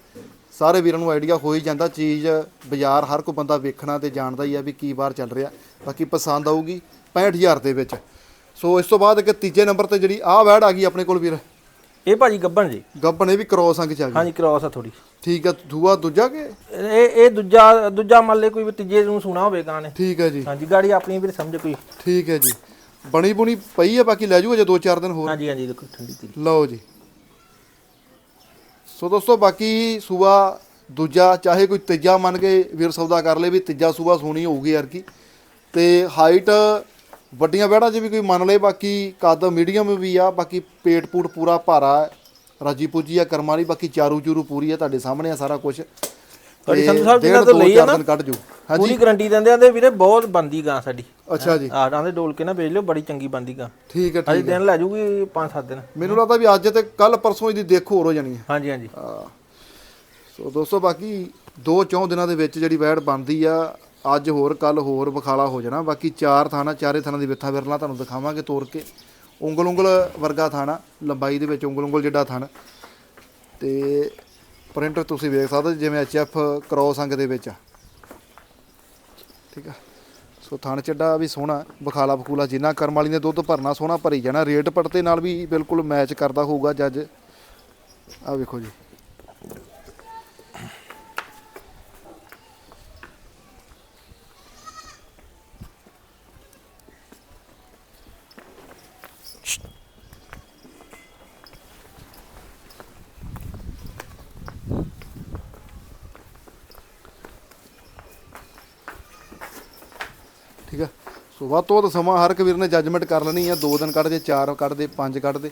ਸਾਰੇ ਵੀਰਾਂ ਨੂੰ ਆਈਡੀਆ ਹੋ ਹੀ ਜਾਂਦਾ ਚੀਜ਼ ਬਾਜ਼ਾਰ ਹਰ ਕੋਈ ਬੰਦਾ ਵੇਖਣਾ ਤੇ ਜਾਣਦਾ ਹੀ ਆ ਵੀ ਕੀ ਬਾਹਰ ਚੱਲ ਰਿਹਾ। ਬਾਕੀ ਪਸੰਦ ਆਊਗੀ 65000 ਦੇ ਵਿੱਚ। ਸੋ ਇਸ ਤੋਂ ਬਾਅਦ ਇੱਕ ਤੀਜੇ ਨੰਬਰ ਤੇ ਜਿਹੜੀ ਆਹ ਵੈੜ ਆ ਗਈ ਆਪਣੇ ਕੋਲ ਵੀਰ। ਇਹ ਭਾਜੀ ਗੱਬਣ ਜੀ। ਗੱਬਣ ਇਹ ਵੀ ਕ੍ਰੋਸ ਅੰਗ ਚ ਆ ਗਈ। ਹਾਂਜੀ ਕ੍ਰਾਸ ਆ ਥੋੜੀ ਠੀਕ ਆ ਦੂਆ ਦੂਜਾ ਕਿ? ਇਹ ਇਹ ਦੂਜਾ ਦੂਜਾ ਮੰਨ ਲੈ ਕੋਈ ਵੀ ਤੀਜੇ ਨੂੰ ਸੁਣਾ ਹੋਵੇ ਗਾਂ ਨੇ ਠੀਕ ਹੈ ਜੀ। ਹਾਂਜੀ ਗਾੜੀ ਆਪਣੀ ਵੀਰ ਸਮਝ ਕੋਈ। ਠੀਕ ਹੈ ਜੀ। ਬਣੀ ਬੁਣੀ ਪਈ ਹੈ ਬਾਕੀ ਲੈ ਜੂ ਅਜੇ 2-4 ਦਿਨ ਹੋਰ। ਹਾਂਜੀ ਹਾਂਜੀ ਦੇਖੋ ਠੰਡੀ ਤੀ ਲਓ ਜੀ। ਸੋ ਦੋਸਤੋ, ਬਾਕੀ ਸੂਬਾ ਦੂਜਾ, ਚਾਹੇ ਕੋਈ ਤੀਜਾ ਮੰਨ ਕੇ ਵੀਰ ਸੌਦਾ ਕਰ ਲੇ ਵੀ ਤੀਜਾ ਸੂਬਾ ਸੋਣੀ ਹੋਊਗੀ ਯਾਰ ਕੀ। ਤੇ ਹਾਈਟ ਵੱਡੀਆਂ ਵਿਹੜਾਂ 'ਚ ਵੀ ਕੋਈ ਮੰਨ ਲੇ, ਬਾਕੀ ਕੱਦ ਮੀਡੀਅਮ ਵੀ ਆ, ਬਾਕੀ ਪੇਟ ਪੂਟ ਪੂਰਾ ਭਾਰਾ ਰਾਜੀ ਪੂਜੀ ਆ, ਕਰਮਾਂ ਵਾਲੀ, ਬਾਕੀ ਚਾਰੂ ਚੂਰੂ ਪੂਰੀ ਆ, ਤੁਹਾਡੇ ਸਾਹਮਣੇ ਆ ਸਾਰਾ ਕੁਝ ਤੁਹਾਡੀ ਸੰਧੂ ਸਾਹਿਬ ਜਿਹਨਾਂ ਤੋਂ ਲਈ ਆ ਨਾ ਕੱਢ ਜੂ। ਹਾਂਜੀ। ਪੂਰੀ ਗਰੰਟੀ ਦਿੰਦੇ ਆਂਦੇ ਵੀਰੇ ਬਹੁਤ ਬੰਦੀ ਗਾਂ ਸਾਡੀ। ਅੱਛਾ ਜੀ। ਆਹ ਆਂਦੇ ਡੋਲ ਕੇ ਨਾ ਵੇਚ ਲਿਓ ਬੜੀ ਚੰਗੀ ਬੰਦੀ ਗਾਂ। ਠੀਕ ਹੈ ਅਜੇ ਠੀਕ ਦਿਨ ਲੈ ਜੂਗੀ 5-7 ਦਿਨ। ਮੈਨੂੰ ਲੱਗਦਾ ਵੀ ਅੱਜ ਤੇ ਕੱਲ ਪਰਸੋਂ ਇਹਦੀ ਦੇਖੋ ਹੋਰ ਹੋ ਜਾਣੀ ਹੈ। ਹਾਂਜੀ ਹਾਂਜੀ। ਸੋ ਦੋਸਤੋ ਬਾਕੀ ਦੋ ਚੌਂ ਦਿਨਾਂ ਦੇ ਵਿੱਚ ਜਿਹੜੀ ਵੈੜ ਬਣਦੀ ਆ ਅੱਜ ਹੋਰ ਕੱਲ ਹੋਰ ਵਿਖਾਲਾ ਹੋ ਜਾਣਾ। ਬਾਕੀ ਚਾਰ ਥਾਣਾ ਚਾਰੇ ਥਾਣਾ ਦੀ ਵਿਥਾ ਵਿਰਲਾ ਤੁਹਾਨੂੰ ਦਿਖਾਵਾਂਗੇ ਤੋਰ ਕੇ। ਉਂਗਲ ਉਂਗਲ ਵਰਗਾ ਥਾਣਾ ਲੰਬਾਈ ਦੇ ਵਿੱਚ ਉਂਗਲ ਉਂਗਲ ਜਿੱਡਾ ਥਣ। ਤੇ ਪ੍ਰਿੰਟ ਤੁਸੀਂ ਵੇਖ ਸਕਦੇ ਹੋ ਜਿਵੇਂ ਐਚਐਫ ਕ੍ਰੋਸ ਅੰਗ ਦੇ ਵਿੱਚ ਆ। ਠੀਕ ਆ? ਸੋ ਥਣ ਚੱਡਾ ਵੀ ਸੋਹਣਾ, ਬਖਾਲਾ ਬਖੂਲਾ ਜਿੰਨਾ ਕਰਮ ਵਾਲੀ ਨੇ ਦੁੱਧ ਭਰਨਾ ਸੋਹਣਾ ਭਰੀ ਜਾਣਾ, ਰੇਟ ਪੜਤੇ ਨਾਲ ਵੀ ਬਿਲਕੁਲ ਮੈਚ ਕਰਦਾ ਹੋਊਗਾ ਜੱਜ। ਆ ਵੇਖੋ ਜੀ ਠੀਕ ਆ ਸੋ ਵੱਧ ਤੋਂ ਵੱਧ ਸਮਾਂ ਹਰ ਇੱਕ ਵੀਰ ਨੇ ਜੱਜਮੈਂਟ ਕਰ ਲੈਣੀ ਆ ਦੋ ਦਿਨ ਕੱਢ ਦੇ ਚਾਰ ਕੱਢ ਦੇ ਪੰਜ ਕੱਢ ਦੇ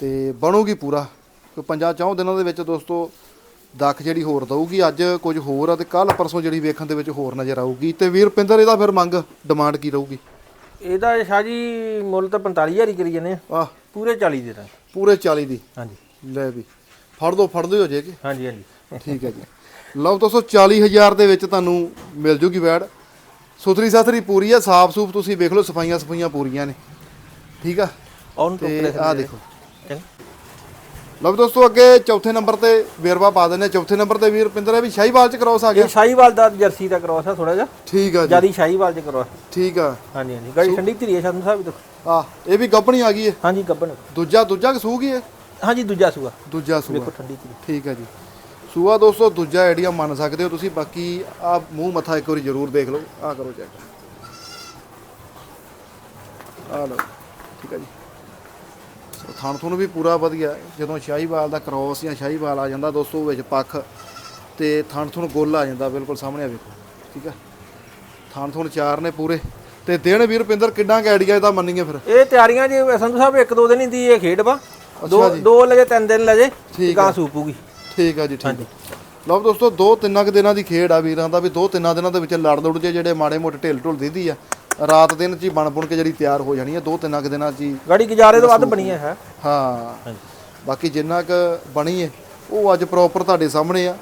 ਤੇ ਬਣੂਗੀ ਪੂਰਾ। ਕੋਈ ਪੰਜਾਂ ਚੌਂ ਦਿਨਾਂ ਦੇ ਵਿੱਚ ਦੋਸਤੋ ਦੱਖ ਜਿਹੜੀ ਹੋਰ ਦਊਗੀ ਅੱਜ ਕੁਝ ਹੋਰ ਆ ਤੇ ਕੱਲ ਪਰਸੋਂ ਜਿਹੜੀ ਵੇਖਣ ਦੇ ਵਿੱਚ ਹੋਰ ਨਜ਼ਰ ਆਊਗੀ। ਤੇ ਵੀਰ ਪਿੰਦਰ ਇਹਦਾ ਫਿਰ ਮੰਗ ਡਿਮਾਂਡ ਕੀ ਰਹੂਗੀ? ਇਹਦਾ ਸ਼ਾਹ ਜੀ ਮੁੱਲ ਤਾਂ 45000 ਹੀ ਕਰੀ ਜਾਂਦੇ ਆ। ਪੂਰੇ 40 ਦੇ ਦਾਂਗੇ। ਪੂਰੇ 40 ਦੀ? ਹਾਂਜੀ। ਲੈ ਵੀ। ਫੜ ਦੋ ਫੜ ਦੋ ਹੋ ਜਾਏਗੀ ਹਾਂਜੀ ਹਾਂਜੀ। ਠੀਕ ਹੈ ਜੀ। ਲਓ ਦੋਸਤੋ 40000 ਦੇ ਵਿੱਚ ਤੁਹਾਨੂੰ ਮਿਲ ਜੂਗੀ ਵੈੜ ਸੁਥਰੀ ਸਾਥਰੀ ਪੂਰੀ ਆ ਸਾਫ਼ ਸੂਫ ਤੁਸੀਂ ਵੇਖ ਲਓ ਸਫਾਈਆਂ ਸਫਾਈਆਂ ਪੂਰੀਆਂ ਨੇ। ਠੀਕ ਆ? ਉਹਨੂੰ ਤੇ ਆਹ ਦੇਖੋ। ਲਓ ਦੋਸਤੋ ਅੱਗੇ ਚੌਥੇ ਨੰਬਰ ਤੇ ਵੇਰਵਾ ਪਾ ਦਿੰਦੇ। ਚੌਥੇ ਨੰਬਰ ਤੇ ਵੀਰ ਪਿੰਦਰ ਹੈ ਵੀ ਸ਼ਾਹੀਵਾਲ ਚ ਕ੍ਰੋਸ ਆ ਗਿਆ। ਇਹ ਸ਼ਾਹੀਵਾਲ ਦਾ ਜਰਸੀ ਦਾ ਕ੍ਰੋਸ ਆ ਥੋੜਾ ਜਿਹਾ। ਠੀਕ ਆ ਜੀ। ਜਿਆਦੀ ਸ਼ਾਹੀਵਾਲ ਚ ਕ੍ਰੋਸ ਠੀਕ ਆ। ਹਾਂਜੀ ਹਾਂਜੀ। ਗਾੜੀ ਠੰਡੀ ਧੀਰੀ ਹੈ ਸਾਨੂੰ ਸਾਹਿਬ ਦੇਖੋ। ਆ ਇਹ ਵੀ ਗੱਭਣੀ ਆ ਗਈ ਹੈ ਹਾਂਜੀ ਗੱਬਣ। ਦੂਜਾ ਦੂਜਾ ਕਸੂ ਗਈ ਹੈ ਹਾਂਜੀ ਦੂਜਾ ਸੂਆ। ਦੂਜਾ ਸੂਆ। ਦੇਖੋ ਠੰਡੀ ਧੀਰੀ। ਠੀਕ ਹੈ ਜੀ। ਸੂਆ ਦੋਸਤੋ ਦੂਜਾ ਆਈਡੀਆ ਮੰਨ ਸਕਦੇ ਹੋ ਤੁਸੀਂ ਬਾਕੀ ਆ ਮੂੰਹ ਮੱਥਾ ਇੱਕ ਵਾਰੀ ਜ਼ਰੂਰ ਦੇਖ ਲਓ ਆ ਕਰੋ ਚੈੱਕ ਆ ਲਓ ਠੀਕ ਹੈ ਜੀ। ਸੋ ਥਣ ਥੁਣ ਵੀ ਪੂਰਾ ਵਧੀਆ ਜਦੋਂ ਸ਼ਾਹੀਵਾਲ ਦਾ ਕ੍ਰੋਸ ਜਾਂ ਸ਼ਾਹੀਵਾਲ ਆ ਜਾਂਦਾ ਦੋਸਤੋ ਵਿੱਚ ਪੱਖ ਤੇ ਥਣ ਥੁਣ ਗੋਲ ਆ ਜਾਂਦਾ ਬਿਲਕੁਲ ਸਾਹਮਣੇ ਆ ਵੇਖੋ ਠੀਕ ਹੈ। ਥਣ ਥੁਣ ਚਾਰ ਨੇ ਪੂਰੇ ਤੇ ਦਿਨ ਵੀਰ ਪਿੰਦਰ ਕਿੱਡਾ ਕੁ ਆਈਡੀਆ ਇਹਦਾ ਮੰਨੀਏ ਫਿਰ? ਇਹ ਤਿਆਰੀਆਂ ਜੀ ਸੰਧੂ ਸਾਹਿਬ ਇੱਕ ਦੋ ਦਿਨ ਹੀ ਦੀ ਇਹ ਖੇਡ ਵਾ। ਦੋ। ਦੋ ਲਗੇ ਤਿੰਨ ਦਿਨ ਲਜੇ ਗਾਂ ਸੂਪੂਗੀ ਠੀਕ ਆ ਜੀ ਠੀਕ ਆ। ਲਓ ਦੋਸਤੋ ਦੋ ਤਿੰਨਾਂ ਕੁ ਦਿਨਾਂ ਦੀ ਖੇਡ ਆ ਵੀਰਾਂ ਦਾ ਵੀ ਦੋ ਤਿੰਨਾਂ ਦਿਨਾਂ ਦੇ ਵਿੱਚ ਲੜ ਲੁੜ ਜੇ ਜਿਹੜੇ ਮਾੜੇ ਮੋਟੇ ਢਿੱਲ ਢੁੱਲ ਦੀਦੀ ਆ ਰਾਤ ਦਿਨ ਚ ਹੀ ਬਣ ਬੁਣ ਕੇ ਜਿਹੜੀ ਤਿਆਰ ਹੋ ਜਾਣੀ ਆ ਦੋ ਤਿੰਨਾਂ ਕੁ ਦਿਨਾਂ ਚ ਹੀ ਗਾੜੀ ਗੁਜ਼ਾਰੇ ਤੋਂ ਵੱਧ ਬਣੀ ਹੈ। ਹੈ। ਹਾਂ ਬਾਕੀ ਜਿੰਨਾ ਕੁ ਬਣੀ ਏ ਉਹ ਅੱਜ ਪ੍ਰੋਪਰ ਤੁਹਾਡੇ ਸਾਹਮਣੇ ਆ।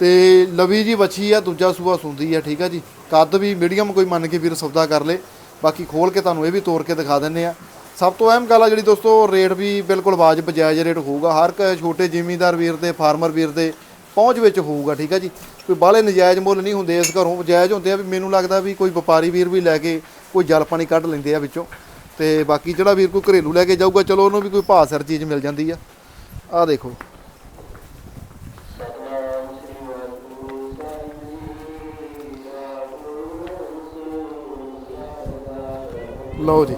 ਤੇ ਲਵੀ ਜੀ ਵੱਛੀ ਆ ਦੂਜਾ ਸੂਆ ਸੁੰਦੀ ਆ ਠੀਕ ਆ ਜੀ। ਕੱਦ ਵੀ ਮੀਡੀਅਮ ਕੋਈ ਮੰਨ ਕੇ ਵੀਰ ਸੌਦਾ ਕਰ ਲੇ। ਬਾਕੀ ਖੋਲ ਕੇ ਤੁਹਾਨੂੰ ਇਹ ਵੀ ਤੋੜ ਕੇ ਦਿਖਾ ਦਿੰਨੇ ਆ। ਸਭ ਤੋਂ ਅਹਿਮ ਗੱਲ ਆ ਜਿਹੜੀ ਦੋਸਤੋ, ਰੇਟ ਵੀ ਬਿਲਕੁਲ ਵਾਜਬ ਜਾਇਜ਼ ਰੇਟ ਹੋਊਗਾ। ਹਰ ਇੱਕ ਛੋਟੇ ਜ਼ਿਮੀਂਦਾਰ ਵੀਰ ਦੇ, ਫਾਰਮਰ ਵੀਰ ਦੇ ਪਹੁੰਚ ਵਿੱਚ ਹੋਊਗਾ, ਠੀਕ ਆ ਜੀ? ਕੋਈ ਬਾਹਲੇ ਨਜਾਇਜ਼ ਮੁੱਲ ਨਹੀਂ ਹੁੰਦੇ ਇਸ ਘਰੋਂ। ਜਾਇਜ਼ ਹੁੰਦੇ ਆ ਵੀ ਮੈਨੂੰ ਲੱਗਦਾ ਵੀ ਕੋਈ ਵਪਾਰੀ ਵੀਰ ਵੀ ਲੈ ਕੇ ਕੋਈ ਜਲ ਪਾਣੀ ਕੱਢ ਲੈਂਦੇ ਆ ਵਿੱਚੋਂ। ਤੇ ਬਾਕੀ ਜਿਹੜਾ ਵੀਰ ਕੋਈ ਘਰੇਲੂ ਲੈ ਕੇ ਜਾਊਗਾ, ਚਲੋ ਉਹਨੂੰ ਵੀ ਕੋਈ ਭਾਅ ਸਿਰ ਚੀਜ਼ ਮਿਲ ਜਾਂਦੀ ਆ। ਆਹ ਦੇਖੋ। ਲਓ ਜੀ।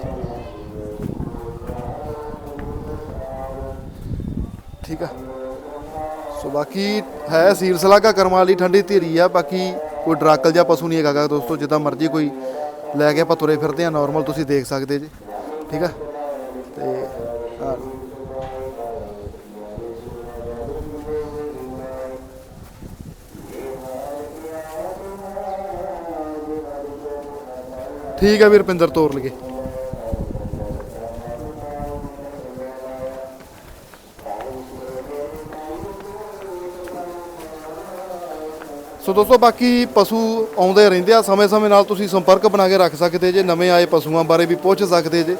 ਠੀਕ ਆ। ਸੋ ਬਾਕੀ ਹੈ ਸੀਲ ਸਲਾਗਾ ਕਰਮ ਠੰਡੀ ਧੀਰੀ ਆ, ਬਾਕੀ ਕੋਈ ਡਰਾਕਲ ਜਾਂ ਪਸ਼ੂ ਨਹੀਂ ਹੈਗਾ ਦੋਸਤੋ, ਜਿੱਦਾਂ ਮਰਜ਼ੀ ਕੋਈ ਲੈ ਕੇ ਆਪਾਂ ਤੁਰੇ ਫਿਰਦੇ ਆ ਨਾਰਮਲ ਤੁਸੀਂ ਦੇਖ ਸਕਦੇ ਜੀ। ਠੀਕ ਆ? ਤੇ ਠੀਕ ਹੈ ਵੀਰ ਪਿੰਦਰ ਤੋਰ ਲਗੇ ਸੋ ਦੋਸਤੋ ਬਾਕੀ ਪਸ਼ੂ ਆਉਂਦੇ ਰਹਿੰਦੇ ਆ ਸਮੇਂ-ਸਮੇਂ ਨਾਲ ਤੁਸੀਂ ਸੰਪਰਕ ਬਣਾ ਕੇ ਰੱਖ ਸਕਦੇ ਜੇ ਨਵੇਂ ਆਏ ਪਸ਼ੂਆਂ ਬਾਰੇ ਵੀ ਪੁੱਛ ਸਕਦੇ ਜੇ।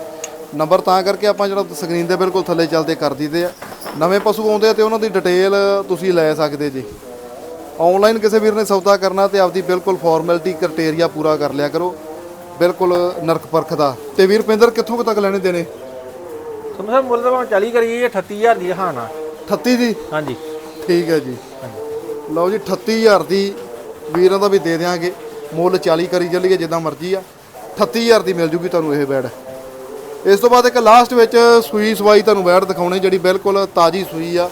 ਨੰਬਰ ਤਾਂ ਕਰਕੇ ਆਪਾਂ ਜਿਹੜਾ ਸਕਰੀਨ ਦੇ ਬਿਲਕੁਲ ਥੱਲੇ ਚੱਲਦੇ ਕਰ ਦਈਦੇ ਆ। ਨਵੇਂ ਪਸ਼ੂ ਆਉਂਦੇ ਆ ਤੇ ਉਹਨਾਂ ਦੀ ਡਿਟੇਲ ਤੁਸੀਂ ਲੈ ਸਕਦੇ ਜੇ। ਆਨਲਾਈਨ ਕਿਸੇ ਵੀਰ ਨੇ ਸੌਦਾ ਕਰਨਾ ਤੇ ਆਪਦੀ ਬਿਲਕੁਲ ਫਾਰਮੈਲਿਟੀ ਕ੍ਰਾਈਟੇਰੀਆ ਪੂਰਾ ਕਰ ਲਿਆ ਕਰੋ। ਬਿਲਕੁਲ ਨਰਕ ਪਰਖ ਦਾ। ਤੇ ਵੀਰ ਪਿੰਦਰ ਕਿੱਥੋਂ ਤੱਕ ਲੈਣੇ ਦੇਣੇ? ਸਾਹਿਬ ਮੁੱਲ ਤਾਂ ਭਾਵੇਂ 40 ਕਰੀਏ ਇਹ 38000 ਦੀ ਹਾਨਾ 38 ਦੀ? ਹਾਂਜੀ। ਠੀਕ ਹੈ ਜੀ। ਲਓ ਜੀ 38000 ਦੀ ਵੀਰਾਂ ਦਾ ਵੀ ਦੇ ਦਿਆਂਗੇ। ਮੁੱਲ 40 ਕਰੀ ਚੱਲੀਏ ਜਿੱਦਾਂ ਮਰਜ਼ੀ ਆ। 38000 ਦੀ ਮਿਲ ਜੂਗੀ ਤੁਹਾਨੂੰ ਇਹ ਬੈਡ। ਇਸ ਤੋਂ ਬਾਅਦ ਇੱਕ ਲਾਸਟ ਵਿੱਚ ਸੂਈ ਸਵਾਈ ਤੁਹਾਨੂੰ ਬੈਡ ਦਿਖਾਉਣੀ ਜਿਹੜੀ ਬਿਲਕੁਲ ਤਾਜੀ ਸੂਈ ਆ।